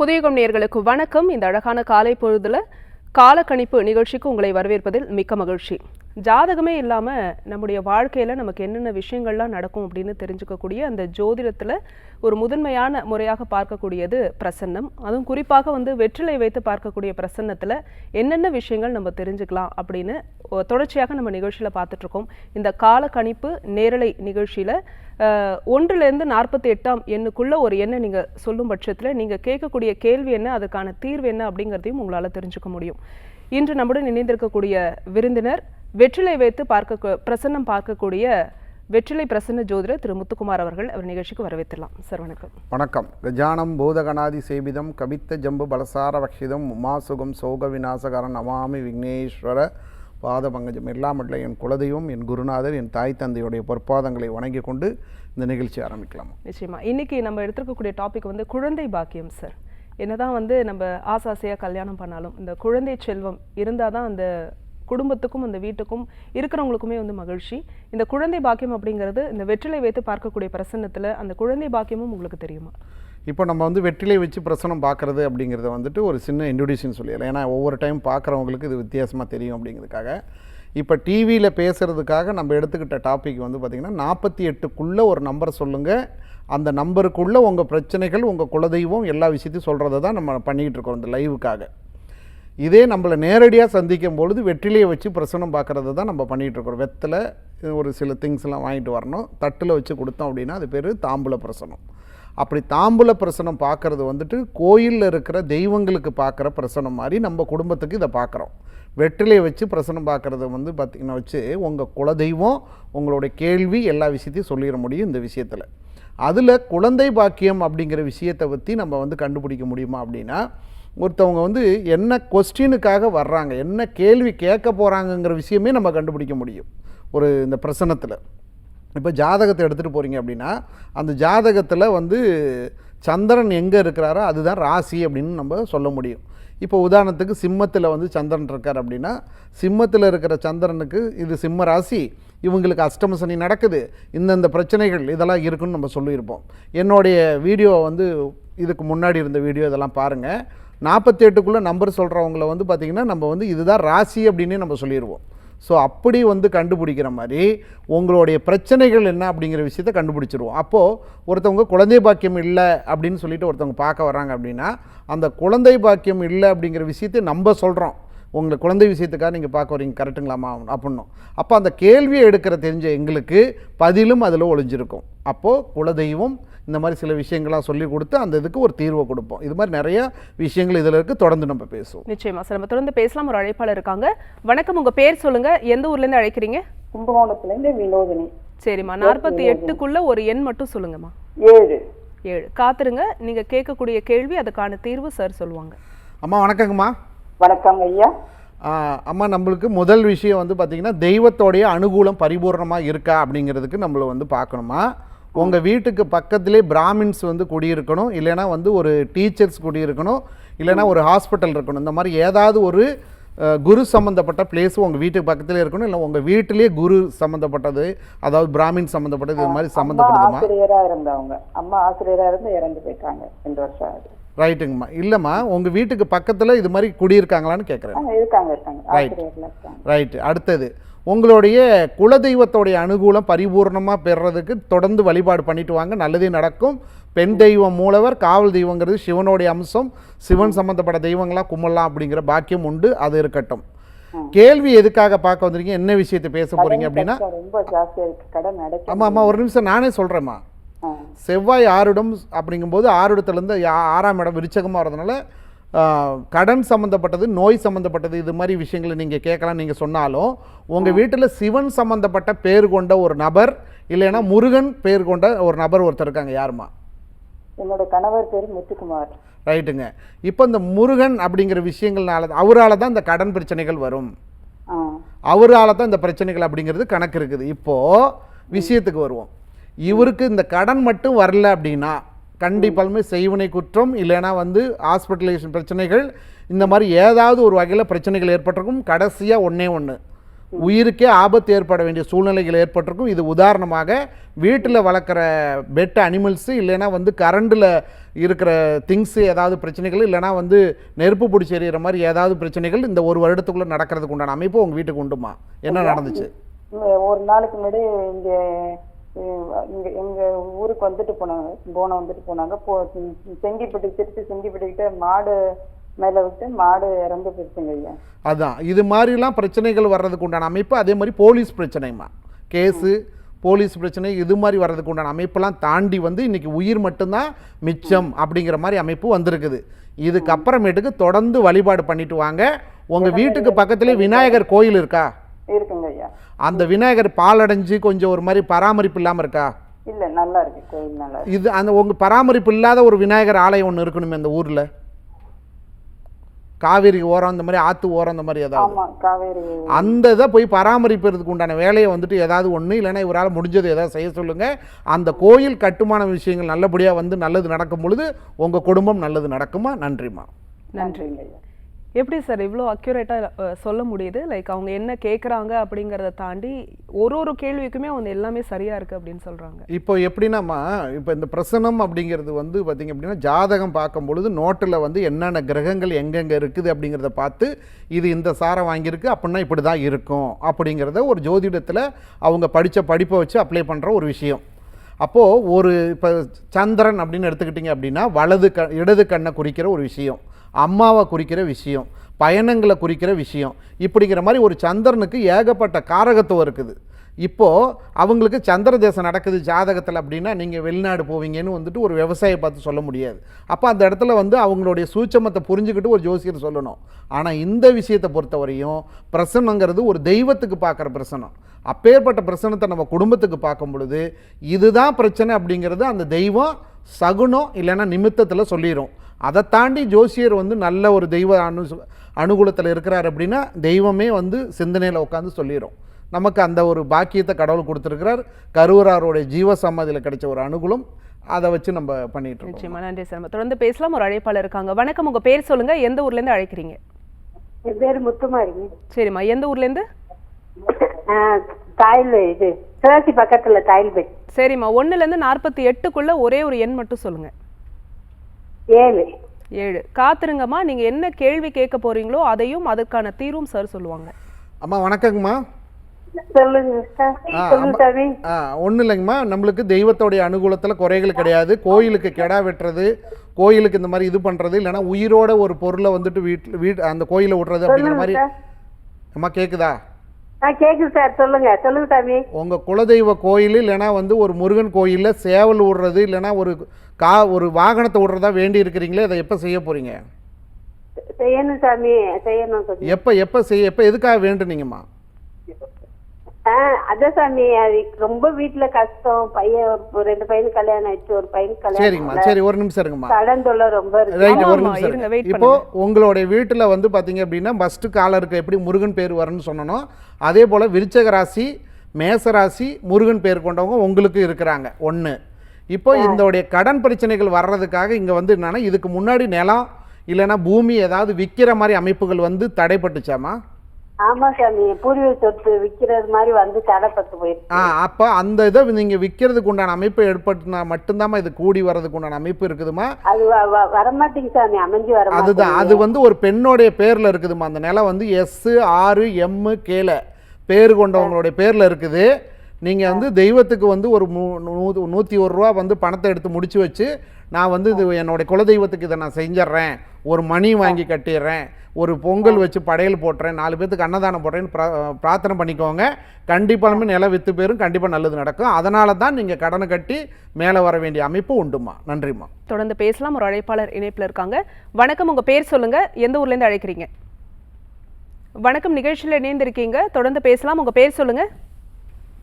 புதியகம் நேர்களுக்கு வணக்கம். இந்த அழகான காலை பொழுதுல காலக்கணிப்பு நிகழ்ச்சிக்கு உங்களை வரவேற்பதில் மிக்க மகிழ்ச்சி. ஜாதகமே இல்லாமல் நம்முடைய வாழ்க்கையில் நமக்கு என்னென்ன விஷயங்கள்லாம் நடக்கும் அப்படின்னு தெரிஞ்சுக்கக்கூடிய அந்த ஜோதிடத்தில் ஒரு முதன்மையான முறையாக பார்க்கக்கூடியது பிரசன்னம். அதுவும் குறிப்பாக வந்து வெற்றிலை வைத்து பார்க்கக்கூடிய பிரசன்னத்தில் என்னென்ன விஷயங்கள் நம்ம தெரிஞ்சுக்கலாம் அப்படின்னு தொடர்ச்சியாக நம்ம நிகழ்ச்சியில் பார்த்துட்ருக்கோம் இந்த காலக்கணிப்பு நேரலை நிகழ்ச்சியில் ஒன்றுலேருந்து நாற்பத்தி எட்டாம் எண்ணுக்குள்ள ஒரு எண்ணை நீங்கள் சொல்லும் பட்சத்தில் நீங்கள் கேட்கக்கூடிய கேள்வி என்ன அதுக்கான தீர்வு என்ன அப்படிங்கிறதையும் உங்களால் தெரிஞ்சுக்க முடியும். இன்று நம்முடன் இணைந்திருக்கக்கூடிய விருந்தினர் வெற்றிலை வைத்து பார்க்க பிரசன்னம் பார்க்கக்கூடிய வெற்றிலை பிரசன்ன ஜோதிடர் திரு முத்துக்குமார் அவர்கள் அவர் நிகழ்ச்சிக்கு வரவேற்றலாம் சார் வணக்கம். வணக்கம். கஜானம் பூதகணாதி சேவிதம் கவித்த ஜம்பு பலசார வக்ஷிதம் உமாசுகம் சோக விநாசகரன் அமாமி விக்னேஸ்வர பாத பங்கஜம் எல்லாமட்ல என் குலதெய்வம் என் குருநாதர் என் தாய் தந்தையுடைய பொற்பாதங்களை வணங்கி கொண்டு இந்த நிகழ்ச்சி ஆரம்பிக்கலாம். நிச்சயமா. இன்னைக்கு நம்ம எடுத்துருக்கக்கூடிய டாபிக் வந்து குழந்தை பாக்கியம் சார் என்னதான் வந்து நம்ம ஆசாசையாக கல்யாணம் பண்ணாலும் இந்த குழந்தை செல்வம் இருந்தால் தான் அந்த குடும்பத்துக்கும் அந்த வீட்டுக்கும் இருக்கிறவங்களுக்குமே வந்து மகிழ்ச்சி. இந்த குழந்தை பாக்கியம் அப்படிங்கிறது இந்த வெற்றிலை வைத்து பார்க்கக்கூடிய பிரசன்னத்தில் அந்த குழந்தை பாக்கியமும் உங்களுக்கு தெரியுமா? இப்போ நம்ம வந்து வெற்றிலை வச்சு பிரசனம் பார்க்குறது அப்படிங்கிறத வந்துட்டு ஒரு சின்ன இன்ட்ரடியூஷன் சொல்லிடலாம். ஏன்னா ஒவ்வொரு டைம் பார்க்குறவங்களுக்கு இது வித்தியாசமாக தெரியும் அப்படிங்கிறதுக்காக. இப்போ டிவியில் பேசுகிறதுக்காக நம்ம எடுத்துக்கிட்ட டாபிக் வந்து பார்த்திங்கன்னா நாற்பத்தி எட்டுக்குள்ளே ஒரு நம்பர் சொல்லுங்கள் அந்த நம்பருக்குள்ளே உங்கள் பிரச்சனைகள் உங்கள் குலதெய்வம் எல்லா விஷயத்தையும் சொல்கிறத தான் நம்ம பண்ணிக்கிட்டு இருக்கோம் இந்த லைவுக்காக இதே நம்மளை நேரடியாக சந்திக்கும் பொழுது வெற்றிலையை வச்சு பிரசனம் பார்க்குறது தான் நம்ம பண்ணிகிட்டு இருக்கிறோம் வெத்தலை ஒரு சில திங்ஸ்லாம் வாங்கிட்டு வரணும். தட்டில் வச்சு கொடுத்தோம் அப்படின்னா அது பேர் தாம்பூல பிரசனம். அப்படி தாம்பூல பிரசனம் பார்க்குறது வந்துட்டு கோயிலில் இருக்கிற தெய்வங்களுக்கு பார்க்குற பிரசனம் மாதிரி நம்ம குடும்பத்துக்கு இதை பார்க்குறோம். வெற்றிலையை வச்சு பிரசனம் பார்க்குறது வந்து பார்த்திங்கன்னா வச்சு உங்கள் குலதெய்வம் உங்களுடைய கேள்வி எல்லா விஷயத்தையும் சொல்லிட முடியும் இந்த விஷயத்தில். அதில் குழந்தை பாக்கியம் அப்படிங்கிற விஷயத்தை பற்றி நம்ம வந்து கண்டுபிடிக்க முடியுமா அப்படின்னா ஒருத்தவங்க வந்து என்ன கொஸ்டினுக்காக வர்றாங்க என்ன கேள்வி கேட்க போகிறாங்கங்கிற விஷயமே நம்ம கண்டுபிடிக்க முடியும். ஒரு இந்த பிரசனத்தில். இப்போ ஜாதகத்தை எடுத்துகிட்டு போகிறீங்க அப்படின்னா அந்த ஜாதகத்தில் வந்து சந்திரன் எங்கே இருக்கிறாரோ அதுதான் ராசி அப்படின்னு நம்ம சொல்ல முடியும். இப்போ உதாரணத்துக்கு சிம்மத்தில் வந்து சந்திரன் இருக்கார் அப்படின்னா சிம்மத்தில் இருக்கிற சந்திரனுக்கு இது சிம்ம ராசி இவங்களுக்கு அஷ்டம சனி நடக்குது இந்தந்த பிரச்சனைகள் இதெல்லாம் இருக்குன்னு நம்ம சொல்லியிருப்போம். என்னுடைய வீடியோ வந்து இதுக்கு முன்னாடி இருந்த வீடியோ இதெல்லாம் பாருங்கள் நாற்பத்தி எட்டுக்குள்ளே நம்பர் சொல்கிறவங்கள வந்து பார்த்திங்கன்னா நம்ம வந்து இதுதான் ராசி அப்படின்னே நம்ம சொல்லிடுவோம் ஸோ அப்படி வந்து கண்டுபிடிக்கிற மாதிரி உங்களுடைய பிரச்சனைகள் என்ன அப்படிங்கிற விஷயத்த கண்டுபிடிச்சிருவோம். அப்போது ஒருத்தவங்க குழந்தை பாக்கியம் இல்லை அப்படின்னு சொல்லிட்டு ஒருத்தவங்க பார்க்க வராங்க அப்படின்னா அந்த குழந்தை பாக்கியம் இல்லை அப்படிங்கிற விஷயத்தை நம்ம சொல்கிறோம் உங்களை குழந்தை விஷயத்துக்காக நீங்கள் பார்க்க வரீங்க கரெக்டுங்களாமா அப்படின்னும் அப்போ அந்த கேள்வியை எடுக்கிற தெரிஞ்ச எங்களுக்கு பதிலும் அதில் ஒளிஞ்சிருக்கும். அப்போது குலதெய்வம் இந்த மாதிரி சில விஷயங்களாக சொல்லி கொடுத்து அந்த இதுக்கு ஒரு தீர்வை கொடுப்போம். இது மாதிரி நிறைய விஷயங்கள் இதில் இருக்குது தொடர்ந்து நம்ம பேசுவோம். நிச்சயமா சார் நம்ம தொடர்ந்து பேசலாம். ஒரு அழைப்பாளர் இருக்காங்க. வணக்கம் உங்க பேர் சொல்லுங்க. எந்த ஊர்ல இருந்து அழைக்கிறீங்க? கும்பகோணத்துலேருந்து வினோதினி. சரிம்மா நாற்பத்தி எட்டுக்குள்ள ஒரு எண் மட்டும் சொல்லுங்கம்மா. ஏழு. ஏழு. காத்துருங்க நீங்க கேட்கக்கூடிய கேள்வி அதுக்கான தீர்வு சார் சொல்லுவாங்க. அம்மா வணக்கங்கம்மா. வணக்கம் ஐயா. அம்மா நம்மளுக்கு முதல் விஷயம் வந்து பார்த்திங்கன்னா தெய்வத்தோடைய அனுகூலம் பரிபூர்ணமாக இருக்கா அப்படிங்கிறதுக்கு நம்மளை வந்து பார்க்கணுமா உங்கள் வீட்டுக்கு பக்கத்திலே பிராமின்ஸ் வந்து குடியிருக்கணும் இல்லைன்னா வந்து ஒரு டீச்சர்ஸ் குடியிருக்கணும் இல்லைன்னா ஒரு ஹாஸ்பிட்டல் இருக்கணும். இந்த மாதிரி ஏதாவது ஒரு குரு சம்மந்தப்பட்ட பிளேஸ் உங்கள் வீட்டுக்கு பக்கத்திலே இருக்கணும் இல்லை உங்கள் வீட்டிலேயே குரு சம்மந்தப்பட்டது அதாவது பிராமின் சம்மந்தப்பட்டது இது மாதிரி அம்மா சம்மந்தப்படுதுமா ஆசிரியரா இருந்தவங்க. அம்மா ஆசிரியரா இருந்து இறந்து போயிட்டாங்க. ரெண்டு வருஷம் ஆகுது. ரைட்டுங்கம்மா இல்லைம்மா உங்கள் வீட்டுக்கு பக்கத்தில் இது மாதிரி குடியிருக்காங்களான்னு கேட்குறேன் இருக்காங்க ரைட்டு அடுத்தது உங்களுடைய குலதெய்வத்தோடைய அனுகூலம் பரிபூர்ணமாக பெறுறதுக்கு தொடர்ந்து வழிபாடு பண்ணிட்டு வாங்க. நல்லதே நடக்கும். பெண் தெய்வம் மூலவர் காவல் தெய்வங்கிறது சிவனுடைய அம்சம். சிவன் சம்பந்தப்பட்ட தெய்வங்களாக கும்பலாம் அப்படிங்கிற பாக்கியம் உண்டு. அது இருக்கட்டும். கேள்வி எதுக்காக பார்க்க வந்திருக்கீங்க? என்ன விஷயத்தை பேச போறீங்க அப்படின்னா? ஆமாம் ஆமாம் ஒரு நிமிஷம் நானே சொல்கிறேம்மா செவ்வாய் ஆறுடம் அப்படிங்கும்போது ஆறுடத்துலேருந்து ஆறாம் இடம் விருச்சகமாக வரதுனால கடன் சம்மந்தப்பட்டது நோய் சம்மந்தப்பட்டது இது மாதிரி விஷயங்களை நீங்கள் கேட்கலாம் நீங்கள் சொன்னாலும் உங்கள் வீட்டில் சிவன் சம்மந்தப்பட்ட பேர் கொண்ட ஒரு நபர் இல்லைன்னா முருகன் பேர் கொண்ட ஒரு நபர் ஒருத்தர் இருக்காங்க யாருமா? என்னோட கணவர் பேரு முத்துக்குமார். ரைட்டுங்க. இப்போ இந்த முருகன் அப்படிங்கிற விஷயங்கள்னால அவரால் தான் இந்த கடன் பிரச்சனைகள் வரும். அவரால் தான் இந்த பிரச்சனைகள் அப்படிங்கிறது கணக்கு இருக்குது. இப்போது விஷயத்துக்கு வருவோம். இவருக்கு இந்த கடன் மட்டும் வரல அப்படின்னா கண்டிப்பாலுமே செய்வினை குற்றம் இல்லைன்னா வந்து ஹாஸ்பிட்டலைசேஷன் பிரச்சனைகள் இந்த மாதிரி ஏதாவது ஒரு வகையில் பிரச்சனைகள் ஏற்பட்டிருக்கும். கடைசியாக ஒன்றே ஒன்று உயிருக்கே ஆபத்து ஏற்பட வேண்டிய சூழ்நிலைகள் ஏற்பட்டிருக்கும். இது உதாரணமாக வீட்டில் வளர்க்குற பெட் அனிமல்ஸு இல்லைன்னா வந்து கரண்டில் இருக்கிற திங்ஸு ஏதாவது பிரச்சனைகள் இல்லைன்னா வந்து நெருப்பு பிடிச்சி எறிகிற மாதிரி ஏதாவது பிரச்சனைகள் இந்த ஒரு வருடத்துக்குள்ளே நடக்கிறதுக்கு உண்டான அமைப்பு உங்கள் வீட்டுக்கு உண்டுமா? என்ன நடந்துச்சு? ஒரு நாளைக்கு முன்னாடி இங்க இங்க எங்க ஊருக்கு வந்துட்டு போனாங்க. போனம் வந்துட்டு போனாங்க. போ செங்கிப்பட்டி திருச்சி செங்கிப்பட்டிக்கிட்ட மாடு மேல விட்டு மாடு இறந்து போயிடுச்சுங்க ஐயா. அதான். இது மாதிரிலாம் பிரச்சனைகள் வர்றதுக்கு உண்டான அமைப்பு அதே மாதிரி போலீஸ் பிரச்சனைமா கேஸு போலீஸ் பிரச்சனை இது மாதிரி வர்றதுக்கு உண்டான அமைப்பெல்லாம் தாண்டி வந்து இன்னைக்கு உயிர் மட்டும்தான் மிச்சம் அப்படிங்கிற மாதிரி அமைப்பு வந்திருக்குது. இதுக்கப்புறமேட்டுக்கு தொடர்ந்து வழிபாடு பண்ணிட்டு வாங்க. உங்கள் வீட்டுக்கு பக்கத்துலேயே விநாயகர் கோயில் இருக்கா? இருக்குங்க ஐயா. அந்த விநாயகர் பாலடைஞ்சு கொஞ்சம் ஒரு மாதிரி பராமரிப்பு இல்லாமல் இருக்கா? இல்ல நல்லா இருக்கு. கோயில் நல்லா இருக்கு. இது அந்த உங்கள் பராமரிப்பு இல்லாத ஒரு விநாயகர் ஆலயம் ஒன்று இருக்கணுமே அந்த ஊரில். காவேரி ஓரம் இந்த மாதிரி ஆற்று ஓரம் இந்த மாதிரி ஏதாவது? காவேரி. அந்த இதை போய் பராமரிப்பதற்கு உண்டான வேலையை வந்துட்டு ஏதாவது ஒன்று இல்லைன்னா இவரால் முடிஞ்சது ஏதாவது செய்ய சொல்லுங்கள் அந்த கோயில் கட்டுமான விஷயங்கள் நல்லபடியாக வந்து நல்லது நடக்கும் பொழுது உங்கள் குடும்பம் நல்லது நடக்குமா? நன்றிம்மா. நன்றிங்க ஐயா. எப்படி சார் இவ்வளோ அக்யூரேட்டாக சொல்ல முடியுது? லைக் அவங்க என்ன கேட்குறாங்க அப்படிங்கிறத தாண்டி ஒரு ஒரு கேள்விக்குமே அவங்க எல்லாமே சரியாக இருக்குது அப்படின்னு சொல்கிறாங்க இப்போ எப்படின்னாம்மா இப்போ இந்த பிரசனம் அப்படிங்கிறது வந்து பார்த்திங்க அப்படின்னா ஜாதகம் பார்க்கும் பொழுது நோட்டில் வந்து என்னென்ன கிரகங்கள் எங்கெங்கே இருக்குது அப்படிங்கிறத பார்த்து இது இந்த சாரம் வாங்கியிருக்கு அப்படின்னா இப்படி தான் இருக்கும் அப்படிங்கிறத ஒரு ஜோதிடத்தில் அவங்க படித்த படிப்பை வச்சு அப்ளை பண்ணுற ஒரு விஷயம். அப்போது ஒரு இப்போ சந்திரன் அப்படின்னு எடுத்துக்கிட்டிங்க அப்படின்னா வலது க இடது கண்ணை குறிக்கிற ஒரு விஷயம். அம்மாவை குறிக்கிற விஷயம் பயணங்களை குறிக்கிற விஷயம் இப்படிங்கிற மாதிரி ஒரு சந்திரனுக்கு ஏகப்பட்ட காரகத்துவம் இருக்குது. இப்போது அவங்களுக்கு சந்திர தேசம் நடக்குது ஜாதகத்தில் அப்படின்னா நீங்கள் வெளிநாடு போவீங்கன்னு வந்துட்டு ஒரு விவசாயியை பார்த்து சொல்ல முடியாது. அப்போ அந்த இடத்துல வந்து அவங்களுடைய சூட்சமத்தை புரிஞ்சுக்கிட்டு ஒரு ஜோசியர் சொல்லணும். ஆனால் இந்த விஷயத்தை பொறுத்தவரையும் பிரசனங்கிறது ஒரு தெய்வத்துக்கு பார்க்குற பிரசனம் அப்பேற்பட்ட பிரசனத்தை நம்ம குடும்பத்துக்கு பார்க்கும் பொழுது இதுதான் பிரச்சனை அப்படிங்கிறது அந்த தெய்வம் சகுனம் இல்லைன்னா நிமித்தத்தில் சொல்லிடும் அதை தாண்டி ஜோசியர் வந்து நல்ல ஒரு தெய்வ அனு அனுகூலத்தில் இருக்கிறார் அப்படின்னா தெய்வமே வந்து சிந்தனையில் உட்காந்து சொல்லிடும் நமக்கு அந்த ஒரு பாக்கியத்தை கடவுள் கொடுத்துருக்கிறார். கருவறாருடைய ஜீவ சமாதியில் கிடைச்ச ஒரு அனுகூலம் அதை வச்சு நம்ம பண்ணிட்டு இருக்கோம். நிச்சயமா நன்றி சார். தொடர்ந்து பேசலாம். ஒரு அழைப்பாளர் இருக்காங்க. வணக்கம். உங்கள் பேர் சொல்லுங்கள் எந்த ஊர்லேருந்து அழைக்கிறீங்க? என் பேர் முத்துமாரி சரிம்மா. எந்த ஊர்லேருந்து தாயில் இது சிவாசி பக்கத்துல தாயில்பேட். சரிம்மா. ஒன்றுலேருந்து நாற்பத்தி எட்டுக்குள்ளே ஒரே ஒரு எண் மட்டும் சொல்லுங்கள் ஏழு. ஏழு. காத்துருங்கம்மா நீங்கள் என்ன கேள்வி கேட்க போறீங்களோ அதையும் அதற்கான தீர்வும் சார் சொல்லுவாங்க. அம்மா வணக்கங்கம்மா. சொல்லுங்க சார் ஆ, சொல்லுங்க சாமி. ஒன்றும் இல்லைங்கம்மா. நம்மளுக்கு தெய்வத்தோடைய அனுகூலத்தில் குறைகள் கிடையாது. கோயிலுக்கு கெடா வெட்டுறது கோயிலுக்கு இந்த மாதிரி இது பண்ணுறது இல்லைன்னா உயிரோட ஒரு பொருளை வந்துட்டு வீட்டில் வீட் அந்த கோயிலை விட்றது அப்படிங்கிற மாதிரி. அம்மா கேட்குதா ஆ கேக்குது சார். சொல்லுங்க. சொல்லுங்க சாமி. உங்கள் குலதெய்வ கோயில் இல்லைன்னா வந்து ஒரு முருகன் கோயிலில் சேவல் விடுறது இல்லைன்னா ஒரு கா ஒரு வாகனத்தை விடுறதா வேண்டி இருக்கிறீங்களே அதை எப்போ செய்ய போகிறீங்க செய்யணும் சாமி. செய்யணும் எப்போ எப்போ செய்ய எப்போ எதுக்காக வேண்டுனீங்கம்மா? அதான் சாமி. அது ரொம்ப வீட்டுல கஷ்டம். பையன் ஒரு ரெண்டு பையனுக்கு கல்யாணம் ஆயிடுச்சு. ஒரு பையனுக்கு சரிங்கம்மா. சரி ஒரு நிமிஷம் இருங்கம்மா. கடன் தொல்லை ரொம்ப இருக்கு. ரைட் ஒரு நிமிஷம் இப்போ உங்களுடைய வீட்டில் வந்து பார்த்தீங்க அப்படின்னா ஃபஸ்ட்டு காலருக்கு எப்படி முருகன் பேர் வரும்னு சொன்னனோ அதே போல் விருச்சக ராசி மேச ராசி முருகன் பேர் கொண்டவங்க உங்களுக்கு இருக்கிறாங்க. ஒன்று இப்போ இதோடைய கடன் பிரச்சனைகள் வர்றதுக்காக இங்கே வந்து என்னன்னா இதுக்கு முன்னாடி நிலம் இல்லைன்னா பூமி ஏதாவது விற்கிற மாதிரி அமைப்புகள் வந்து தடைப்பட்டுச்சாமா ஆமா சாமி பூர்வீக சொத்து விக்கிறது மாதிரி வந்து தடைப்பட்டு போயிருக்கு. ஆ அப்போ அந்த இதை நீங்கள் விற்கிறதுக்கு உண்டான அமைப்பு ஏற்பட்டுனா மட்டும்தாம்மா இது கூடி வர்றதுக்கு உண்டான அமைப்பு இருக்குதுமா? அது வ- வ- வரமாட்டேங்க சாமி அமைஞ்சு வர அதுதான் அது வந்து ஒரு பெண்ணுடைய பேர்ல இருக்குதுமா? அந்த நிலம் வந்து எஸ் ஆறு எம்மு கேல பேர் கொண்டவங்களுடைய பேர்ல இருக்குது. நீங்க வந்து தெய்வத்துக்கு வந்து ஒரு மூ- நூ- நூத்தி ஒரு ரூபா வந்து பணத்தை எடுத்து முடிச்சு வச்சு நான் வந்து இது என்னுடைய குலதெய்வத்துக்கு இதை நான் செஞ்சிடுறேன். ஒரு மணி வாங்கி கட்டிடுறேன். ஒரு பொங்கல் வச்சு படையல் போட்டுறேன் நாலு பேத்துக்கு அன்னதானம் போடுறேன்னு பிரா- பிரார்த்தனை பண்ணிக்கோங்க. கண்டிப்பாலுமே நிலம் வித்து பேரும் கண்டிப்பாக நல்லது நடக்கும். அதனால தான் நீங்கள் கடனை கட்டி மேலே வர வேண்டிய அமைப்பு உண்டுமா? நன்றிம்மா. தொடர்ந்து பேசலாம். ஒரு அழைப்பாளர் இணைப்பில் இருக்காங்க. வணக்கம். உங்கள் பேர் சொல்லுங்க. எந்த ஊர்லேருந்து அழைக்கிறீங்க? வணக்கம். நிகழ்ச்சியில் இணைந்திருக்கீங்க. தொடர்ந்து பேசலாம். உங்கள் பேர் சொல்லுங்க.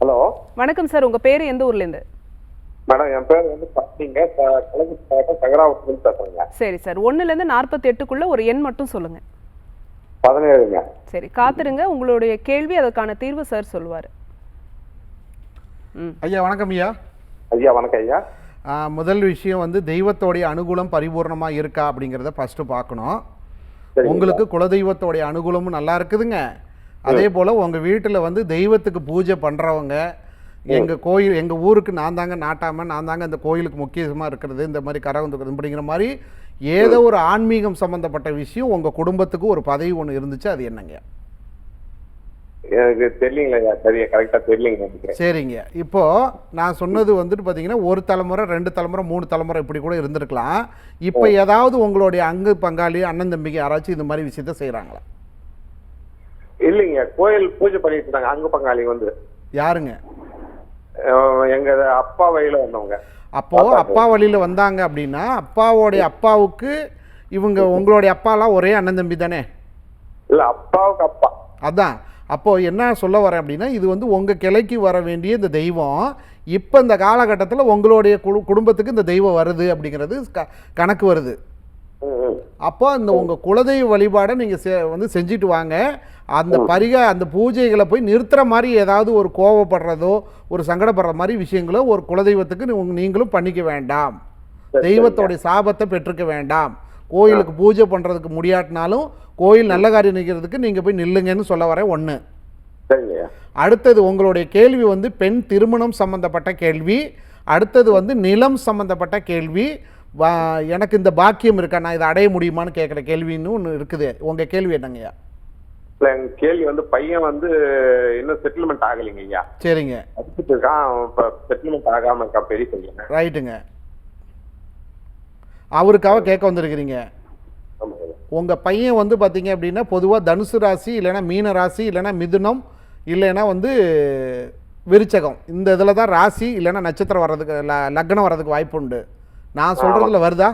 ஹலோ. வணக்கம் சார். உங்கள் பேர் எந்த ஊர்லேருந்து மேடம் என் பேர் வந்து பார்த்தீங்க கலந்து மாவட்டம் சங்கராபுரத்துலேருந்து பேசுறேங்க. சரி சார். ஒன்றுலேருந்து நாற்பத்தி எட்டுக்குள்ளே ஒரு எண் மட்டும் சொல்லுங்க. பதினேழுங்க. சரி காத்துருங்க. உங்களுடைய கேள்வி அதற்கான தீர்வு சார் சொல்லுவார். ம். ஐயா வணக்கம் ஐயா. ஐயா வணக்கம் ஐயா. ஆ, முதல் விஷயம் வந்து தெய்வத்தோடைய அனுகூலம் பரிபூர்ணமாக இருக்கா அப்படிங்கிறத ஃபஸ்ட்டு பார்க்கணும். உங்களுக்கு குலதெய்வத்தோடைய அனுகூலமும் நல்லா இருக்குதுங்க. அதே போல் உங்கள் வீட்டில் வந்து தெய்வத்துக்கு பூஜை பண்ணுறவங்க எங்கள் கோயில் எங்கள் ஊருக்கு நான் தாங்க நாட்டாமல் நான் தாங்க இந்த கோயிலுக்கு முக்கியமாக இருக்கிறது இந்த மாதிரி கரகம் தூக்குறது அப்படிங்கிற மாதிரி ஏதோ ஒரு ஆன்மீகம் சம்மந்தப்பட்ட விஷயம் உங்கள் குடும்பத்துக்கு ஒரு பதவி ஒன்று இருந்துச்சு அது என்னங்க? எனக்கு தெரியலங்க சரியா கரெக்டா தெரியலங்க சரிங்க. இப்போ நான் சொன்னது வந்துட்டு பார்த்தீங்கன்னா ஒரு தலைமுறை ரெண்டு தலைமுறை மூணு தலைமுறை இப்படி கூட இருந்திருக்கலாம். இப்போ ஏதாவது உங்களுடைய அங்கு பங்காளி அண்ணன் தம்பிக்கு யாராச்சும் இந்த மாதிரி விஷயத்த செய்கிறாங்களா இல்லைங்க கோயில் பூஜை பண்ணிட்டு இருந்தாங்க அங்க பங்காளி வந்து. யாருங்க? எங்க அப்பா வழியில வந்தவங்க. அப்போ அப்பா வழியில வந்தாங்க அப்படின்னா அப்பாவோடைய அப்பாவுக்கு இவங்க உங்களுடைய அப்பாலாம் ஒரே அண்ணன் தம்பி தானே? இல்ல அப்பாவுக்கு அப்பா. அதான். அப்போ என்ன சொல்ல வரேன் அப்படின்னா இது வந்து உங்க கிளைக்கு வர வேண்டிய இந்த தெய்வம் இப்போ இந்த காலகட்டத்தில் உங்களுடைய குடு குடும்பத்துக்கு இந்த தெய்வம் வருது அப்படிங்கிறது க- கணக்கு வருது. அப்போ இந்த உங்க குலதெய்வ வழிபாடை நீங்க செ- வந்து செஞ்சுட்டு வாங்க. அந்த பரிக அந்த பூஜைகளை போய் நிறுத்துற மாதிரி ஏதாவது ஒரு கோவப்படுறதோ ஒரு சங்கடப்படுற மாதிரி விஷயங்களோ ஒரு குலதெய்வத்துக்கு நீங்களும் பண்ணிக்க வேண்டாம். தெய்வத்தோடைய சாபத்தை பெற்றுக்க வேண்டாம். கோயிலுக்கு பூஜை பண்ணுறதுக்கு முடியாட்டினாலும் கோயில் நல்ல காரியம் நிற்கிறதுக்கு நீங்கள் போய் நில்லுங்கன்னு சொல்ல வரேன் ஒன்று அடுத்தது உங்களுடைய கேள்வி வந்து பெண் திருமணம் சம்பந்தப்பட்ட கேள்வி. அடுத்தது வந்து நிலம் சம்பந்தப்பட்ட கேள்வி. எனக்கு இந்த பாக்கியம் இருக்கா நான் இதை அடைய முடியுமான்னு கேட்குற கேள்வின்னு ஒன்று இருக்குது. உங்கள் கேள்வி என்னங்கய்யா? இல்ல எங்க கேள்வி வந்து பையன் வந்து இன்னும் செட்டில்மெண்ட் ஆகலைங்க ஐயா. சரிங்க. படிச்சுட்டு இருக்கான் இப்ப செட்டில்மெண்ட் ஆகாம இருக்கா பெரிய பையன் ரைட்டுங்க அவருக்காக கேட்க வந்திருக்கிறீங்க. உங்கள் பையன் வந்து பார்த்தீங்க அப்படின்னா பொதுவாக தனுசு ராசி இல்லைன்னா மீன ராசி இல்லைன்னா மிதுனம் இல்லைன்னா வந்து விருச்சகம். இந்த இதில் தான் ராசி இல்லைன்னா நட்சத்திரம் வர்றதுக்கு லக்னம் வர்றதுக்கு வாய்ப்பு உண்டு. நான் சொல்கிறதுல வருதா?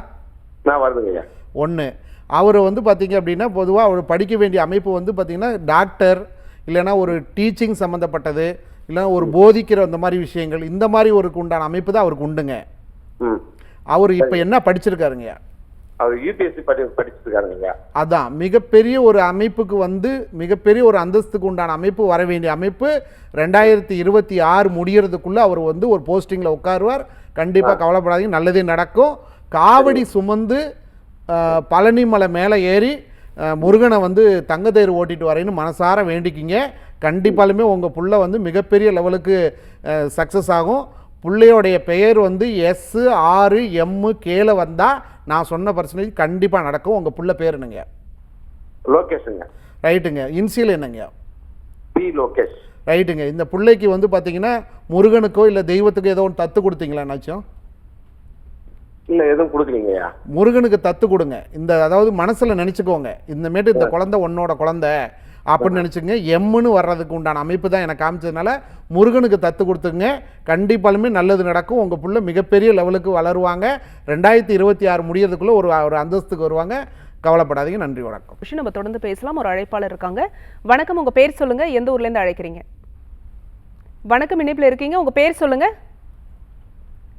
நான் வருதுங்க ஒன்று அவர் வந்து பார்த்தீங்க அப்படின்னா பொதுவாக அவர் படிக்க வேண்டிய அமைப்பு வந்து பார்த்தீங்கன்னா டாக்டர் இல்லைன்னா ஒரு டீச்சிங் சம்மந்தப்பட்டது இல்லைன்னா ஒரு போதிக்கிற அந்த மாதிரி விஷயங்கள் இந்த மாதிரி ஒரு உண்டான அமைப்பு தான் அவருக்கு உண்டுங்க. அவர் இப்போ என்ன படிச்சிருக்காருங்க? அவர் யூபிஎஸ்சி படி ஐயா அதான் மிகப்பெரிய ஒரு அமைப்புக்கு வந்து மிகப்பெரிய ஒரு அந்தஸ்துக்கு உண்டான அமைப்பு வர வேண்டிய அமைப்பு ரெண்டாயிரத்தி இருபத்தி ஆறு முடியறதுக்குள்ளே அவர் வந்து ஒரு போஸ்டிங்கில் உட்காருவார். கண்டிப்பாக கவலைப்படாதீங்க நல்லதே நடக்கும். காவடி சுமந்து பழனி மலை மேலே ஏறி முருகனை வந்து தங்கத்தேர் ஓட்டிட்டு வரேன்னு மனசார வேண்டிக்கிங்க. கண்டிப்பாலுமே உங்கள் புள்ள வந்து மிகப்பெரிய லெவலுக்கு சக்ஸஸ் ஆகும். புள்ளையோடைய பெயர் வந்து எஸ் ஆறு எம்மு கேல வந்தால் நான் சொன்ன பர்சன்டேஜ் கண்டிப்பாக நடக்கும். உங்கள் புள்ள பேர் என்னங்க லோகேஷுங்க. ரைட்டுங்க. இன்சியல் என்னங்க? பி லோகேஷ். ரைட்டுங்க. இந்த பிள்ளைக்கு வந்து பார்த்தீங்கன்னா முருகனுக்கோ இல்லை தெய்வத்துக்கோ ஏதோ ஒன்று தத்து கொடுத்தீங்களா என்னாச்சும்? இல்ல எதுவும் கொடுக்கலீங்க ஐயா முருகனுக்கு தத்து கொடுங்க. இந்த அதாவது மனசில் நினச்சிக்கோங்க. இந்தமேட்டு இந்த குழந்தை உன்னோட குழந்தை அப்படின்னு நினச்சிங்க எம்முன்னு வர்றதுக்கு உண்டான அமைப்பு தான் எனக்கு காமிச்சதுனால முருகனுக்கு தத்து கொடுத்துங்க கண்டிப்பாலுமே நல்லது நடக்கும். உங்கள் புள்ள மிகப்பெரிய லெவலுக்கு வளருவாங்க. ரெண்டாயிரத்தி இருபத்தி ஆறு முடியறதுக்குள்ளே ஒரு ஒரு அந்தஸ்துக்கு வருவாங்க. கவலைப்படாதீங்க. நன்றி வணக்கம். விஷயம் நம்ம தொடர்ந்து பேசலாம். ஒரு அழைப்பாளர் இருக்காங்க. வணக்கம். உங்க பேர் சொல்லுங்க. எந்த ஊர்ல இருந்து அழைக்கிறீங்க? வணக்கம். இணைப்புல இருக்கீங்க. உங்க பேர் சொல்லுங்க.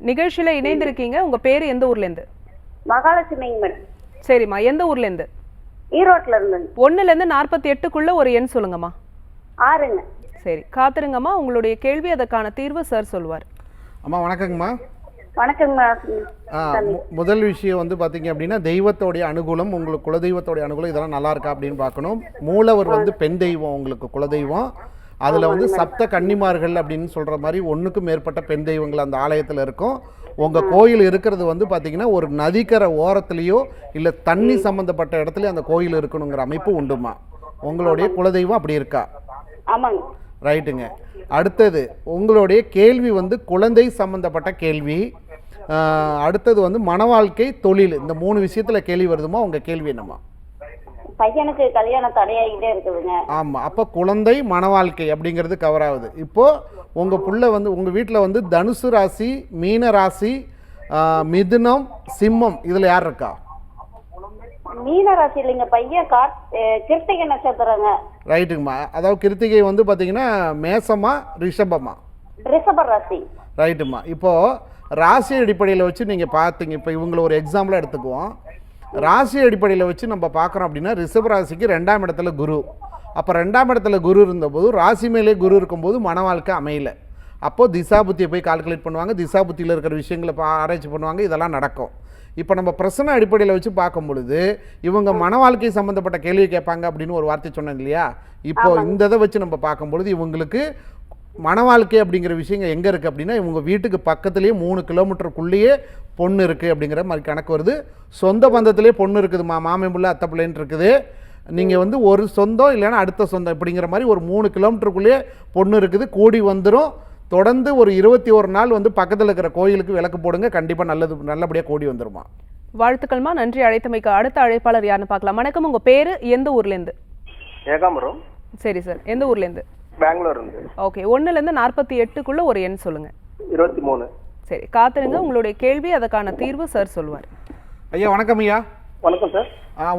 நிகழ்ச்சியில இணைந்திருக்கீங்க. உங்க பேர் எந்த ஊர்ல இருந்து மகாலட்சுமிங்க மேடம் சரிம்மா. எந்த ஊர்ல இருந்து ஈரோட்ல இருந்துங்க ஒண்ணுல இருந்து நாற்பத்தி எட்டுக்குள்ள ஒரு எண் சொல்லுங்கம்மா. ஆறுங்க. சரி காத்துருங்கம்மா. உங்களுடைய கேள்வி அதற்கான தீர்வு சார் சொல்லுவார் அம்மா வணக்கங்கம்மா. வணக்கங்க மேடம் ஆ, மு- முதல் விஷயம் வந்து பார்த்தீங்க அப்படின்னா தெய்வத்தோடைய அனுகூலம் உங்களுக்கு குலதெய்வத்தோடைய அனுகூலம் இதெல்லாம் நல்லா இருக்கா அப்படின்னு பார்க்கணும். மூலவர் வந்து பெண் தெய்வம் உங்களுக்கு குலதெய்வம். அதில் வந்து சப்த கன்னிமார்கள் அப்படின்னு சொல்கிற மாதிரி ஒன்றுக்கும் மேற்பட்ட பெண் தெய்வங்கள் அந்த ஆலயத்தில் இருக்கும். உங்கள் கோயில் இருக்கிறது வந்து பார்த்தீங்கன்னா ஒரு நதிக்கரை ஓரத்துலேயோ இல்லை தண்ணி சம்மந்தப்பட்ட இடத்துலையோ அந்த கோயில் இருக்கணுங்கிற அமைப்பு உண்டுமா? உங்களுடைய குலதெய்வம் அப்படி இருக்கா? ஆமாங்க. ரைட்டுங்க. அடுத்தது உங்களுடைய கேள்வி வந்து குழந்தை சம்பந்தப்பட்ட கேள்வி. அடுத்தது வந்து மன வாழ்க்கை தொழில். இந்த மூணு விஷயத்தில் கேள்வி வருதுமா? உங்கள் கேள்வி என்னம்மா? பையனுக்கு கல்யாணம் தடையாகிட்டே இருக்குதுங்க. ஆமாம் அப்போ குழந்தை மன வாழ்க்கை அப்படிங்கிறது கவர் ஆகுது. இப்போது உங்கள் புள்ள வந்து உங்கள் வீட்டில் வந்து தனுசு ராசி மீன ராசி ஆஹ், மிதுனம் சிம்மம் இதில் யார் இருக்கா? மீன ராசி இல்லைங்க பையன் அஹ் கிருத்திகை நட்சத்திரங்க. ரைட்டுங்கம்மா. அதாவது கிருத்திகை வந்து பார்த்தீங்கன்னா மேசமா ரிஷபமா? ரிஷப ராசி. ரைட்டுமா இப்போது ராசி அடிப்படையில் வச்சு நீங்கள் பார்த்தீங்க இப்போ இவங்களை ஒரு எக்ஸாம்பிளாக எடுத்துக்குவோம். ராசி அடிப்படையில் வச்சு நம்ம பார்க்குறோம் அப்படின்னா ரிஷப ராசிக்கு ரெண்டாம் இடத்துல குரு. அப்போ ரெண்டாம் இடத்துல குரு இருந்தபோது ராசி மேலே குரு இருக்கும்போது மன வாழ்க்கை அமையல. அப்போது திசா புத்தியை போய் கால்குலேட் பண்ணுவாங்க. திசா புத்தியில் இருக்கிற விஷயங்களை பா ஆராய்ச்சி பண்ணுவாங்க. இதெல்லாம் நடக்கும். இப்போ நம்ம பிரச்சனை அடிப்படையில் வச்சு பார்க்கும் பொழுது இவங்க மன வாழ்க்கை சம்மந்தப்பட்ட கேள்வி கேட்பாங்க அப்படின்னு ஒரு வார்த்தை சொன்னேன் இல்லையா? இப்போ இந்த இதை வச்சு நம்ம பார்க்கும் பொழுது இவங்களுக்கு மன வாழ்க்கை அப்படிங்கிற விஷயங்கள் எங்கே இருக்குது அப்படின்னா இவங்க வீட்டுக்கு பக்கத்துலேயே மூணு கிலோமீட்டருக்குள்ளேயே பொண்ணு இருக்குது அப்படிங்கிற மாதிரி கணக்கு வருது. சொந்த பந்தத்திலே பொண்ணு இருக்குதுமா மாமன் பிள்ளை அத்தை பிள்ளைன்னு இருக்குது. நீங்கள் வந்து ஒரு சொந்தம் இல்லைன்னா அடுத்த சொந்தம் இப்படிங்கிற மாதிரி ஒரு மூணு கிலோமீட்டருக்குள்ளேயே பொண்ணு இருக்குது. கூடி வந்துடும் தொடர்ந்து ஒரு இருபத்தி ஒரு நாள் வந்து பக்கத்தில் இருக்கிற கோயிலுக்கு விளக்கு போடுங்க. கண்டிப்பாக நல்லது நல்லபடியாக கூடி வந்துருமா. வாழ்த்துக்கள்மா. நன்றி. அழைத்தமைக்கு அடுத்த அழைப்பாளர் யாருன்னு பார்க்கலாம். வணக்கம். உங்க பேரு எந்த ஊர்ல இருந்து ஏகாம்பரம். சரி சார். எந்த ஊர்ல இருந்து பெங்களூர் இருந்து ஓகே ஒண்ணுல இருந்து நாற்பத்தி எட்டுக்குள்ள ஒரு எண் சொல்லுங்க. இருபத்தி மூணு. சரி காத்துருங்க உங்களுடைய கேள்வி அதுக்கான தீர்வு சார் சொல்லுவார். ஐயா வணக்கம் ஐயா. வணக்கம் சார்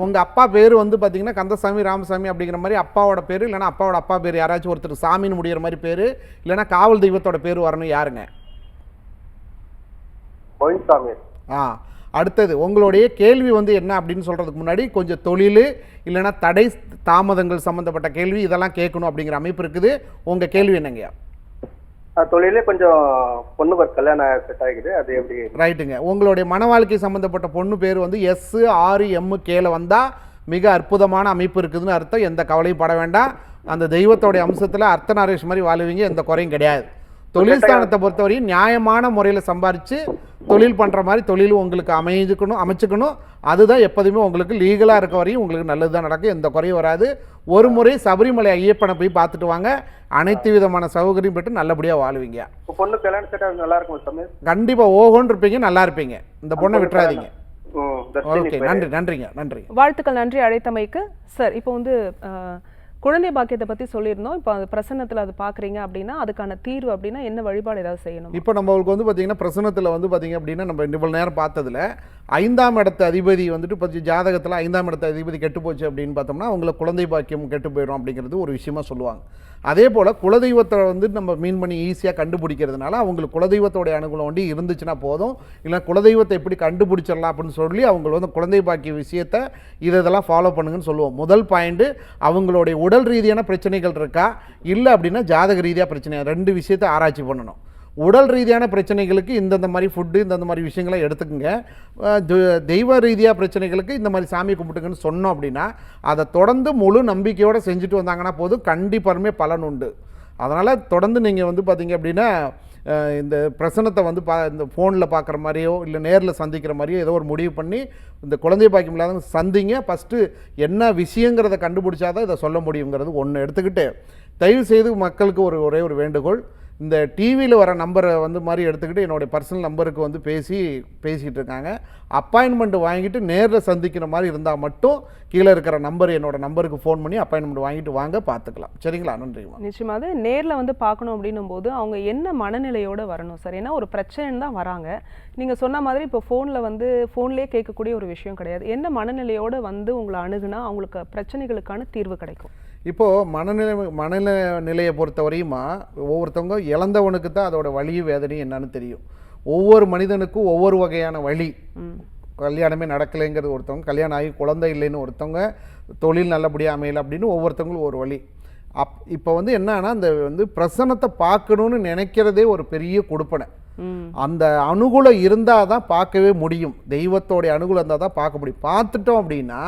உங்கள் அப்பா பேர் வந்து பார்த்தீங்கன்னா கந்தசாமி ராமசாமி அப்படிங்கிற மாதிரி அப்பாவோட பேர் இல்லைன்னா அப்பாவோட அப்பா பேர் யாராச்சும் ஒருத்தர் சாமின்னு முடியிற மாதிரி பேர் இல்லைன்னா காவல் தெய்வத்தோட பேர் வரணும் யாருங்க? ஆ அடுத்தது உங்களுடைய கேள்வி வந்து என்ன அப்படின்னு சொல்கிறதுக்கு முன்னாடி கொஞ்சம் தொழில் இல்லைன்னா தடை தாமதங்கள் சம்மந்தப்பட்ட கேள்வி இதெல்லாம் கேட்கணும் அப்படிங்கிற அமைப்பு இருக்குது. உங்கள் கேள்வி என்னங்கய்யா? தொழிலே கொஞ்சம் பொண்ணு பேர் கல்யாணம் செட் ஆகிக்குது. அது எப்படி? ரைட்டுங்க. உங்களுடைய மன வாழ்க்கை சம்மந்தப்பட்ட பொண்ணு பேர் வந்து எஸ் ஆறு எம்மு கேல வந்தால் மிக அற்புதமான அமைப்பு இருக்குதுன்னு அர்த்தம். எந்த கவலையும் பட வேண்டாம். அந்த தெய்வத்தோடைய அம்சத்தில் அர்த்தநாரேஷ் மாதிரி வாழுவீங்க. எந்த குறையும் கிடையாது. தொழில் ஸ்தானத்தை பொறுத்தவரையும் நியாயமான முறையில் சம்பாரித்து தொழில் பண்ணுற மாதிரி தொழில் உங்களுக்கு அமைஞ்சுக்கணும் அமைச்சுக்கணும். அதுதான் எப்போதுமே உங்களுக்கு லீகலாக இருக்க வரையும் உங்களுக்கு நல்லது தான் நடக்கும். எந்த குறையும் வராது. ஒரு முறை சபரிமலை ஐயப்பனை போய் பார்த்துட்டு வாங்க. அனைத்து விதமான சௌகரியம் பெற்று நல்லபடியாக வாழுவீங்க. பொண்ணு கல்யாணம் நல்லா இருக்கும் கண்டிப்பாக ஓஹோன்னு இருப்பீங்க நல்லா இருப்பீங்க. இந்த பொண்ணை விட்டுறாதீங்க. ஓகே. நன்றி நன்றிங்க நன்றிங்க. வாழ்த்துக்கள் நன்றி அழைத்தமைக்கு. சார் இப்போ வந்து குழந்தை பாக்கியத்தை பத்தி சொல்லியிருந்தோம். இப்போ அந்த பிரசன்னத்துல அது பார்க்குறீங்க அப்படின்னா அதுக்கான தீர்வு அப்படின்னா என்ன வழிபாடு ஏதாவது செய்யணும்? இப்போ நம்மளுக்கு வந்து பார்த்தீங்கன்னா பிரசனத்தில் வந்து பார்த்தீங்க அப்படின்னா நம்ம இவ்வளோ நேரம் பார்த்ததுல ஐந்தாம் இடத்து அதிபதி வந்துட்டு பற்றி ஜாதகத்தில் ஐந்தாம் இடத்து அதிபதி கெட்டு போச்சு அப்படின்னு பார்த்தோம்னா அவங்கள குழந்தை பாக்கியம் கெட்டு போயிடும் அப்படிங்கிறது ஒரு விஷயமா சொல்லுவாங்க. அதே போல் குலதெய்வத்தை வந்து நம்ம மீன் பண்ணி ஈஸியாக கண்டுபிடிக்கிறதுனால அவங்களுக்கு குலதெய்வத்தோடைய அனுகூலம் வந்து இருந்துச்சுன்னா போதும். இல்லை குலதெய்வத்தை எப்படி கண்டுபிடிச்சிடலாம் அப்படின்னு சொல்லி அவங்க வந்து குழந்தை பாக்கிய விஷயத்தை இதை இதெல்லாம் ஃபாலோ பண்ணுங்கன்னு சொல்லுவோம். முதல் பாயிண்ட்டு அவங்களுடைய உடல் ரீதியான பிரச்சனைகள் இருக்கா? இல்லை அப்படின்னா ஜாதக ரீதியாக பிரச்சனை. ரெண்டு விஷயத்தை ஆராய்ச்சி பண்ணணும். உடல் ரீதியான பிரச்சனைகளுக்கு இந்தந்த மாதிரி ஃபுட்டு இந்தந்த மாதிரி விஷயங்களை எடுத்துக்கோங்க. தெ- தெய்வ ரீதியாக பிரச்சனைகளுக்கு இந்த மாதிரி சாமி கும்பிட்டுங்கன்னு சொன்னோம் அப்படின்னா அதை தொடர்ந்து முழு நம்பிக்கையோடு செஞ்சுட்டு வந்தாங்கன்னா போதும். கண்டிப்பாருமே பலன் உண்டு. அதனால் தொடர்ந்து நீங்கள் வந்து பார்த்தீங்க அப்படின்னா இந்த பிரசனத்தை வந்து பா இந்த ஃபோனில் பார்க்குற மாதிரியோ இல்லை நேரில் சந்திக்கிற மாதிரியோ ஏதோ ஒரு முடிவு பண்ணி இந்த குழந்தை பாக்கியம் இல்லாத சந்திங்க. ஃபஸ்ட்டு என்ன விஷயங்கிறத கண்டுபிடிச்சாதான் இதை சொல்ல முடியுங்கிறது ஒன்று எடுத்துக்கிட்டு தயவு செய்து மக்களுக்கு ஒரு ஒரே ஒரு வேண்டுகோள். இந்த டிவியில் வர நம்பரை வந்து மாதிரி எடுத்துக்கிட்டு என்னுடைய பர்சனல் நம்பருக்கு வந்து பேசி பேசிகிட்டு இருக்காங்க. அப்பாயின்மெண்ட் வாங்கிட்டு நேரில் சந்திக்கிற மாதிரி இருந்தால் மட்டும் கீழே இருக்கிற நம்பர் என்னோட நம்பருக்கு ஃபோன் பண்ணி அப்பாயின்மெண்ட் வாங்கிட்டு வாங்க பார்த்துக்கலாம் சரிங்களா? நன்றிம்மா நிச்சயமா அது வந்து பார்க்கணும் அப்படின்னும் போது அவங்க என்ன மனநிலையோடு வரணும்? சார் ஏன்னா ஒரு பிரச்சனைன்னு தான் வராங்க. நீங்கள் சொன்ன மாதிரி இப்போ ஃபோனில் வந்து ஃபோன்லேயே கேட்கக்கூடிய ஒரு விஷயம் கிடையாது. என்ன மனநிலையோடு வந்து உங்களை அணுகுனா அவங்களுக்கு பிரச்சனைகளுக்கான தீர்வு கிடைக்கும். இப்போது மனநிலை மனநிலை நிலையை பொறுத்தவரையுமா ஒவ்வொருத்தவங்க இழந்தவனுக்கு தான் அதோட வலியும் வேதனையும் என்னன்னு தெரியும். ஒவ்வொரு மனிதனுக்கும் ஒவ்வொரு வகையான வழி கல்யாணமே நடக்கலைங்கிறது ஒருத்தவங்க கல்யாணம் ஆகி குழந்தை இல்லைன்னு ஒருத்தவங்க தொழில் நல்லபடியாக அமையல அப்படின்னு ஒவ்வொருத்தவங்களும் ஒரு வழி அப் இப்போ வந்து என்னன்னா அந்த வந்து பிரசனத்தை பார்க்கணுன்னு நினைக்கிறதே ஒரு பெரிய கொடுப்பனை. அந்த அனுகூலம் இருந்தால் தான் பார்க்கவே முடியும். தெய்வத்தோடைய அனுகூலம் இருந்தால் தான் பார்க்க முடியும். பார்த்துட்டோம் அப்படின்னா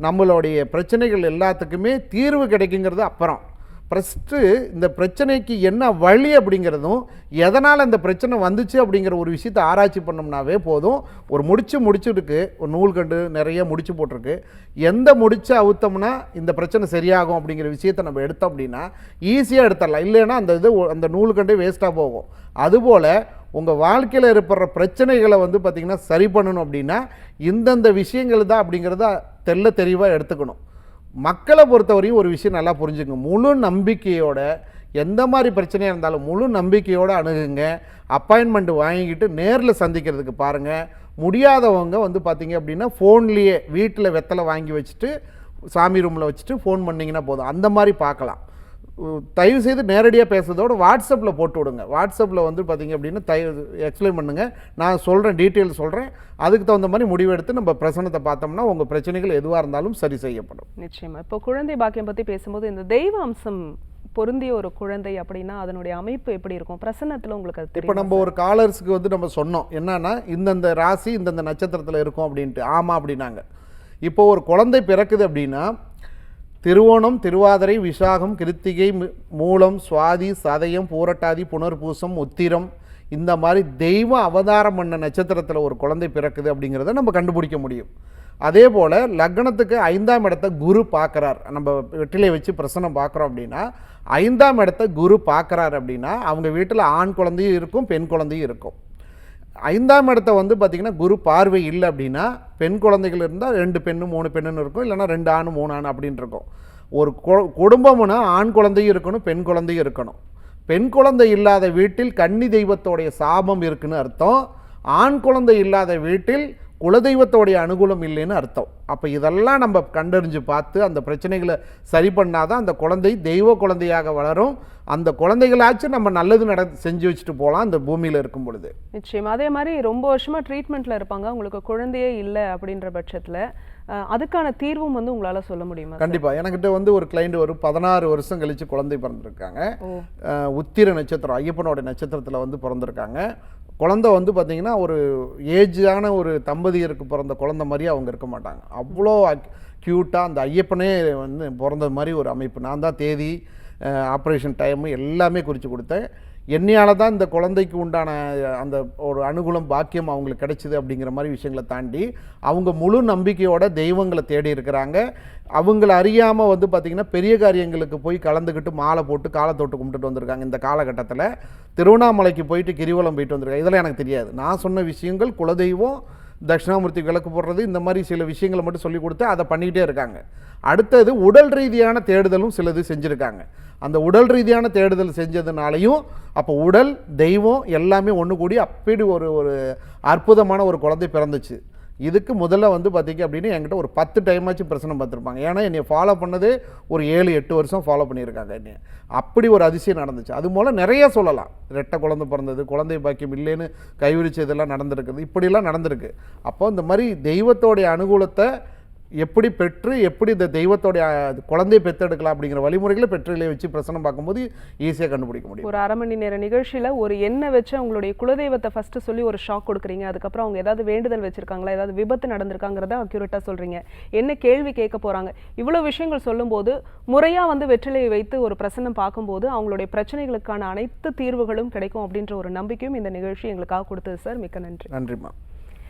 நம்மளுடைய பிரச்சனைகள் எல்லாத்துக்குமே தீர்வு கிடைக்குங்கிறது அப்புறம். ஃபஸ்ட்டு இந்த பிரச்சனைக்கு என்ன வழி அப்படிங்கிறதும் எதனால் அந்த பிரச்சனை வந்துச்சு அப்படிங்கிற ஒரு விஷயத்தை ஆராய்ச்சி பண்ணோம்னாவே போதும். ஒரு முடிச்சு முடிச்சுருக்கு ஒரு நூல்கண்டு நிறைய முடிச்சு போட்டிருக்கு. எந்த முடிச்சு அவுத்தம்னா இந்த பிரச்சனை சரியாகும் அப்படிங்கிற விஷயத்தை நம்ம எடுத்தோம் அப்படின்னா ஈஸியாக எடுத்துடலாம். இல்லைன்னா அந்த இது அந்த அந்த நூல்கண்டே வேஸ்ட்டாக போகும். அதுபோல் உங்கள் வாழ்க்கையில் ஏற்படுற பிரச்சனைகளை வந்து பார்த்திங்கன்னா சரி பண்ணணும் அப்படின்னா இந்தந்த விஷயங்கள் தான் அப்படிங்கிறத தெள்ள தெளிவாக எடுத்துக்கணும். மக்களை பொறுத்தவரையும் ஒரு விஷயம் நல்லா புரிஞ்சுங்க முழு நம்பிக்கையோட எந்த மாதிரி பிரச்சனையாக இருந்தாலும் முழு நம்பிக்கையோடு அணுகுங்க. அப்பாயின்மெண்ட் வாங்கிக்கிட்டு நேரில் சந்திக்கிறதுக்கு பாருங்கள் முடியாதவங்க வந்து பார்த்திங்க அப்படின்னா ஃபோன்லேயே வீட்டில் வெத்தலை வாங்கி வச்சுட்டு சாமி ரூமில் வச்சுட்டு ஃபோன் பண்ணிங்கன்னா போதும். அந்த மாதிரி பார்க்கலாம். தயவு செய்து நேரடியாக பேசுறதோட வாட்ஸ்அப்பில் போட்டு விடுங்க. வாட்ஸ்அப்பில் வந்து பார்த்தீங்க அப்படின்னா தயவு எக்ஸ்பிளைன் பண்ணுங்கள் நான் சொல்கிறேன் டீட்டெயில் சொல்கிறேன் அதுக்கு தகுந்த மாதிரி முடிவெடுத்து நம்ம பிரசனத்தை பார்த்தோம்னா உங்கள் பிரச்சனைகள் எதுவாக இருந்தாலும் சரி செய்யப்படும். நிச்சயமா. இப்போ குழந்தை பாக்கியம் பத்தி பேசும்போது இந்த தெய்வ அம்சம் பொருந்திய ஒரு குழந்தை அப்படின்னா அதனுடைய அமைப்பு எப்படி இருக்கும்? பிரசன்னத்துல உங்களுக்கு அது இப்போ நம்ம ஒரு காலர்ஸ்க்கு வந்து நம்ம சொன்னோம். என்னன்னா இந்தந்த ராசி இந்தந்த நட்சத்திரத்தில் இருக்கும் அப்படின்ட்டு. ஆமாம் அப்படின்னாங்க. இப்போ ஒரு குழந்தை பிறக்குது அப்படின்னா திருவோணம் திருவாதிரை விசாகம் கிருத்திகை மூலம் சுவாதி சதயம் பூரட்டாதி புனர்பூசம் உத்திரம் இந்த மாதிரி தெய்வ அவதாரம் பண்ண நட்சத்திரத்தில் ஒரு குழந்தை பிறக்குது அப்படிங்கிறத நம்ம கண்டுபிடிக்க முடியும். அதே போல் லக்னத்துக்கு ஐந்தாம் இடத்த குரு பார்க்குறார். நம்ம வெற்றிலை வச்சு பிரசனம் பார்க்குறோம் அப்படின்னா ஐந்தாம் இடத்த குரு பார்க்குறார் அப்படின்னா அவங்க வீட்டில் ஆண் குழந்தையும் இருக்கும் பெண் குழந்தையும் இருக்கும். ஐந்தாம் இடத்த வந்து பார்த்திங்கன்னா குரு பார்வை இல்லை அப்படின்னா பெண் குழந்தைகள் இருந்தால் ரெண்டு பெண்ணு மூணு பெண்ணுன்னு இருக்கும் இல்லைன்னா ரெண்டு ஆணு மூணு ஆண் அப்படின்னு இருக்கும். ஒரு கு- குடும்பம்னா ஆண் குழந்தையும் இருக்கணும் பெண் குழந்தையும் இருக்கணும். பெண் குழந்தை இல்லாத வீட்டில் கன்னி தெய்வத்தோடைய சாபம் இருக்குன்னு அர்த்தம். ஆண் குழந்தை இல்லாத வீட்டில் குலதெய்வத்தோடைய அனுகூலம் இல்லைன்னு அர்த்தம். அப்போ இதெல்லாம் நம்ம கண்டறிஞ்சு பார்த்து அந்த பிரச்சனைகளை சரி பண்ணாதான் அந்த குழந்தை தெய்வ குழந்தையாக வளரும். அந்த குழந்தைகளாச்சும் நம்ம நல்லது நட செஞ்சு வச்சுட்டு போகலாம் அந்த பூமியில் இருக்கும் பொழுது. நிச்சயமா. அதே மாதிரி ரொம்ப வருஷமா ட்ரீட்மெண்ட்ல இருப்பாங்க. உங்களுக்கு குழந்தையே இல்லை அப்படின்ற பட்சத்துல அதுக்கான தீர்வும் வந்து உங்களால சொல்ல முடியுமா சார்? கண்டிப்பா. எனக்கிட்ட வந்து ஒரு கிளைண்ட் ஒரு பதினாறு வருஷம் கழிச்சு குழந்தை பிறந்திருக்காங்க. உத்திர நட்சத்திரம் ஐயப்பனோட நட்சத்திரத்தில் வந்து பிறந்திருக்காங்க. குழந்தை வந்து பார்த்தீங்கன்னா ஒரு ஏஜான ஒரு தம்பதியருக்கு பிறந்த குழந்த மாதிரி அவங்க இருக்க மாட்டாங்க. அவ்வளோ க்யூட்டாக அந்த ஐயப்பனே வந்து பிறந்த மாதிரி ஒரு அமைப்பு. நான் தான் தேதி ஆப்ரேஷன் டைமு எல்லாமே குறித்து கொடுத்தேன். என்னையால் தான் இந்த குழந்தைக்கு உண்டான அந்த ஒரு அனுகூலம் பாக்கியம் அவங்களுக்கு கிடைச்சிது அப்படிங்கிற மாதிரி விஷயங்களை தாண்டி அவங்க முழு நம்பிக்கையோட தெய்வங்களை தேடி இருக்கிறாங்க. அவங்கள அறியாமல் வந்து பார்த்திங்கன்னா பெரிய காரியங்களுக்கு போய் கலந்துக்கிட்டு மாலை போட்டு காலை தொட்டு கும்பிட்டுட்டு வந்திருக்காங்க இந்த காலகட்டத்தில். திருவண்ணாமலைக்கு போயிட்டு கிரிவலம் போயிட்டு வந்திருக்காங்க. இதெல்லாம் எனக்கு தெரியாது. நான் சொன்ன விஷயங்கள் குலதெய்வம் தட்சிணாமூர்த்தி விளக்கு போடுறது இந்த மாதிரி சில விஷயங்களை மட்டும் சொல்லி கொடுத்து அதை பண்ணிக்கிட்டே இருக்காங்க. அடுத்தது உடல் ரீதியான தேடுதலும் சிலது செஞ்சுருக்காங்க. அந்த உடல் ரீதியான தேடுதல் செஞ்சதுனாலையும் அப்போ உடல் தெய்வம் எல்லாமே ஒன்று கூடி அப்படி ஒரு ஒரு அற்புதமான ஒரு குழந்தை பிறந்துச்சு. இதுக்கு முதல்ல வந்து பார்த்திங்க அப்படின்னு என்கிட்ட ஒரு பத்து டைமாச்சும் பிரச்சனை பார்த்துருப்பாங்க. ஏன்னா என்னை ஃபாலோ பண்ணதே ஒரு ஏழு எட்டு வருஷம் ஃபாலோ பண்ணியிருக்காங்க என்னை அப்படி ஒரு அதிசயம் நடந்துச்சு. அது மூலம் நிறைய சொல்லலாம். ரெட்டை குழந்தை பிறந்தது குழந்தை பாக்கியம் இல்லைன்னு கைவிரிச்சதெல்லாம் நடந்திருக்குது. இப்படிலாம் நடந்திருக்கு. அப்போ இந்த மாதிரி தெய்வத்தோடைய அனுகூலத்தை எப்படி பெற்று எப்படி இந்த தெய்வத்தோடைய குழந்தையை பெற்றெடுக்கலாம் அப்படிங்கிற வழிமுறைகளை பெற்றிலே வச்சு பிரச்சனை பார்க்கும்போது ஈஸியாக கண்டுபிடிக்க முடியும். ஒரு அரை மணி நேர நிகழ்ச்சியில ஒரு எண்ணெய் வச்சு அவங்களுடைய குலதெய்வத்தை ஃபர்ஸ்ட் சொல்லி ஒரு ஷாக் கொடுக்குறீங்க. அதுக்கப்புறம் அவங்க ஏதாவது வேண்டுதல் வச்சிருக்காங்களா? ஏதாவது விபத்து நடந்திருக்காங்கிறத அக்யூரேட்டா சொல்றீங்க. என்ன கேள்வி கேட்க போறாங்க? இவ்வளவு விஷயங்கள் சொல்லும்போது முறையா வந்து வெற்றிலையை வைத்து ஒரு பிரசன்னம் பார்க்கும்போது அவங்களுடைய பிரச்சனைகளுக்கான அனைத்து தீர்வுகளும் கிடைக்கும் அப்படின்ற ஒரு நம்பிக்கையும் இந்த நிகழ்ச்சி எங்களுக்காக கொடுத்தது சார் மிக்க நன்றி. நன்றிம்மா.